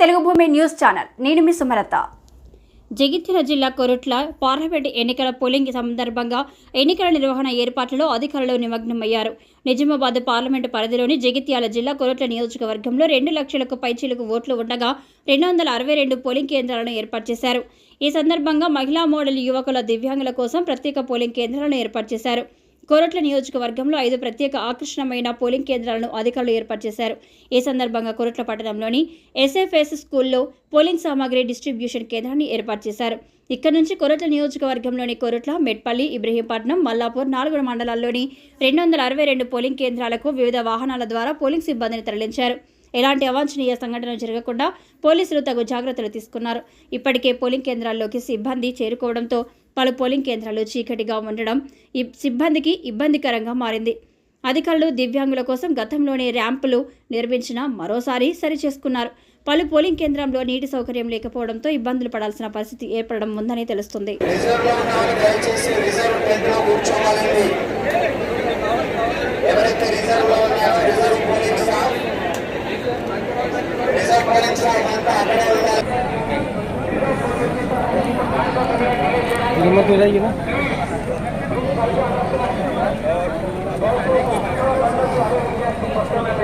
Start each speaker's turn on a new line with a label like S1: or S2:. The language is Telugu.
S1: తెలుగు భూమి న్యూస్ ఛానల్. నేను మీ సుమలత.
S2: జగిత్యాల జిల్లా కొరుట్ల పార్లమెంట్ ఎన్నికల పోలింగ్ సందర్భంగా ఎన్నికల నిర్వహణ ఏర్పాట్లలో అధికారులు నిమగ్నమయ్యారు. నిజామాబాద్ పార్లమెంటు పరిధిలోని జగిత్యాల జిల్లా కొరుట్ల నియోజకవర్గంలో రెండు లక్షలకు పైచీలకు ఓట్లు ఉండగా రెండు వందల అరవై రెండు పోలింగ్ కేంద్రాలను ఏర్పాటు చేశారు. ఈ సందర్భంగా మహిళా మోడల్ యువకుల దివ్యాంగుల కోసం ప్రత్యేక పోలింగ్ కేంద్రాలను ఏర్పాటు చేశారు. కోరట్ల నియోజకవర్గంలో ఐదు ప్రత్యేక ఆకర్షణమైన పోలింగ్ కేంద్రాలను అధికారులు ఏర్పాటు చేశారు. ఈ సందర్భంగా కోరట్ల పట్టణంలోని ఎస్ఎఫ్ఎస్ స్కూల్లో పోలింగ్ సామాగ్రి డిస్ట్రిబ్యూషన్ కేంద్రాన్ని ఏర్పాటు చేశారు. ఇక్కడ నుంచి కొరట్ల నియోజకవర్గంలోని కొరట్ల మెట్పల్లి ఇబ్రహీంపట్నం మల్లాపూర్ నాలుగు మండలాల్లోని రెండు వందల అరవై రెండు పోలింగ్ కేంద్రాలకు వివిధ వాహనాల ద్వారా పోలింగ్ సిబ్బందిని తరలించారు. ఎలాంటి అవాంఛనీయ సంఘటన జరగకుండా పోలీసులు తగు జాగ్రత్తలు తీసుకున్నారు. ఇప్పటికే పోలింగ్ కేంద్రాల్లోకి సిబ్బంది చేరుకోవడంతో పలు పోలింగ్ కేంద్రాలు చీకటిగా ఉండడం సిబ్బందికి ఇబ్బందికరంగా మారింది. అధికారులు దివ్యాంగుల కోసం గతంలోనే ర్యాంపులు నిర్మించిన మరోసారి సరిచేసుకున్నారు. పలు పోలింగ్ కేంద్రంలో నీటి సౌకర్యం లేకపోవడంతో ఇబ్బందులు పడాల్సిన పరిస్థితి ఏర్పడడం ఉందని తెలుస్తుంది.
S3: రిజర్వ్
S4: हिम्मत हो जाएगी ना Thank.